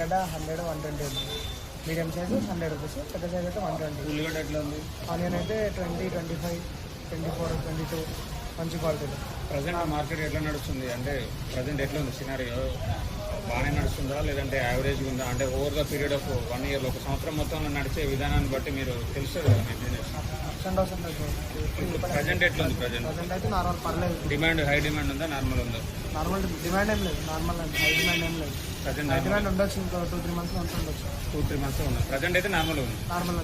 ఉల్లిగడ్డ hundred one twenty ఉంది. Medium size hundred rupees పెద్ద సైజ్ అయితే వన్ ట్వంటీ. ఉల్లిగడ్డ ఎట్లా ఉంది? ఆనియన్ అయితే twenty twenty five twenty four twenty two మంచి క్వాలిటీలో ప్రజెంట్ మార్కెట్ ఎట్లా నడుస్తుంది? అంటే ప్రజెంట్ ఎట్లా ఉంది సినారియో బాగానే నడుస్తుందా? లేదంటే యావరేజ్ ఉందా? అంటే over the period of one year ఒక సంవత్సరం మొత్తంలో నడిచే విధానాన్ని బట్టి మీరు తెలుస్తుంది కదా మీ బిజినెస్ ప్రజెంట్ ఎట్లా ఉంది ప్రజెంట్ ప్రజెంట్ అయితే నార్మల్ పర్లేదు. డిమాండ్ హై డిమాండ్ ఉందా? నార్మల్ ఉందా? నార్మల్ డిమాండ్ ఏం లేదు. నార్మల్ అండి హై డిమాండ్ ఏం లేదు. ప్రజెంట్ హై డిమాండ్ ఉండొచ్చు ఇంకో టూ త్రీ మంత్స్లో ఉంటుండొచ్చు. టూ త్రీ మంత్స్ ఉంది ప్రజెంట్ అయితే నార్మల్ ఉంది. నార్మల్